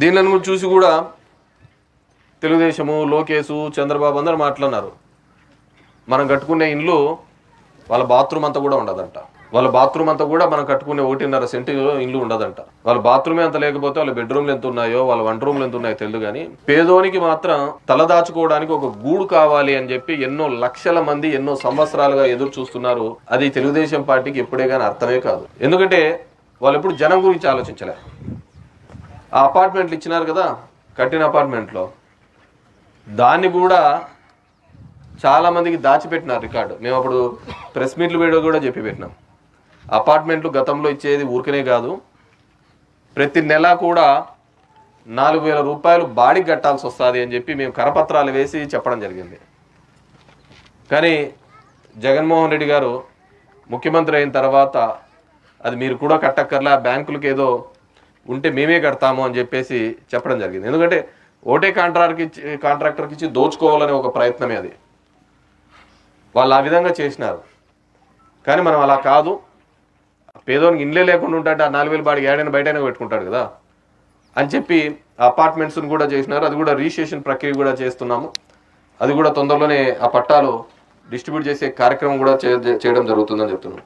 దీనిని కూడా చూసి కూడా తెలుగుదేశము లోకేసు చంద్రబాబు అందరు మాట్లాడినారు. మనం కట్టుకునే ఇండ్లు వాళ్ళ బాత్రూమ్ అంతా కూడా ఉండదంట. వాళ్ళ బాత్రూమ్ అంతా కూడా మనం కట్టుకునే ఒకటిన్నర సెంటు ఇల్లు ఉండదంట. వాళ్ళ బాత్రూమే అంత లేకపోతే వాళ్ళ బెడ్రూమ్లు ఎంత ఉన్నాయో వాళ్ళ వంట రూమ్లు ఎంత ఉన్నాయో తెలియదు కానీ పేదోనికి మాత్రం తలదాచుకోవడానికి ఒక గూడు కావాలి అని చెప్పి ఎన్నో లక్షల మంది ఎన్నో సంవత్సరాలుగా ఎదురు చూస్తున్నారు. అది తెలుగుదేశం పార్టీకి ఎప్పుడే కానీ అర్థమే కాదు. ఎందుకంటే వాళ్ళు ఎప్పుడు జనం గురించి ఆలోచించలే. ఆ అపార్ట్మెంట్లు ఇచ్చినారు కదా కట్టిన అపార్ట్మెంట్లో. దాన్ని కూడా చాలామందికి దాచిపెట్టినారు రికార్డు. మేము అప్పుడు ప్రెస్ మీట్లు వీడియో కూడా చెప్పి పెట్టినాం. అపార్ట్మెంట్లు గతంలో ఇచ్చేది ఊరికనే కాదు. ప్రతి నెల కూడా నాలుగు వేల రూపాయలు బాడికి కట్టాల్సి వస్తుంది అని చెప్పి మేము కరపత్రాలు వేసి చెప్పడం జరిగింది. కానీ జగన్మోహన్ రెడ్డి గారు ముఖ్యమంత్రి అయిన తర్వాత అది మీరు కూడా కట్టక్కర్లా బ్యాంకులకు ఏదో ఉంటే మేమే కడతాము అని చెప్పేసి చెప్పడం జరిగింది. ఎందుకంటే ఓటే కాంట్రాక్టర్కి కాంట్రాక్టర్కి ఇచ్చి దోచుకోవాలనే ఒక ప్రయత్నమే అది. వాళ్ళు ఆ విధంగా చేసినారు. కానీ మనం అలా కాదు. పేదోనికి ఇండ్లే లేకుండా ఉంటాడు ఆ నాలుగు వేలు బాడికి ఏడైనా బయటైనా పెట్టుకుంటాడు కదా. అని చెప్పి అపార్ట్మెంట్స్ని కూడా చేసినారు. అది కూడా రిజిస్ట్రేషన్ ప్రక్రియ కూడా చేస్తున్నాము. అది కూడా తొందరలోనే ఆ పట్టాలు డిస్ట్రిబ్యూట్ చేసే కార్యక్రమం కూడా చే- చేయడం జరుగుతుందని చెప్తున్నాను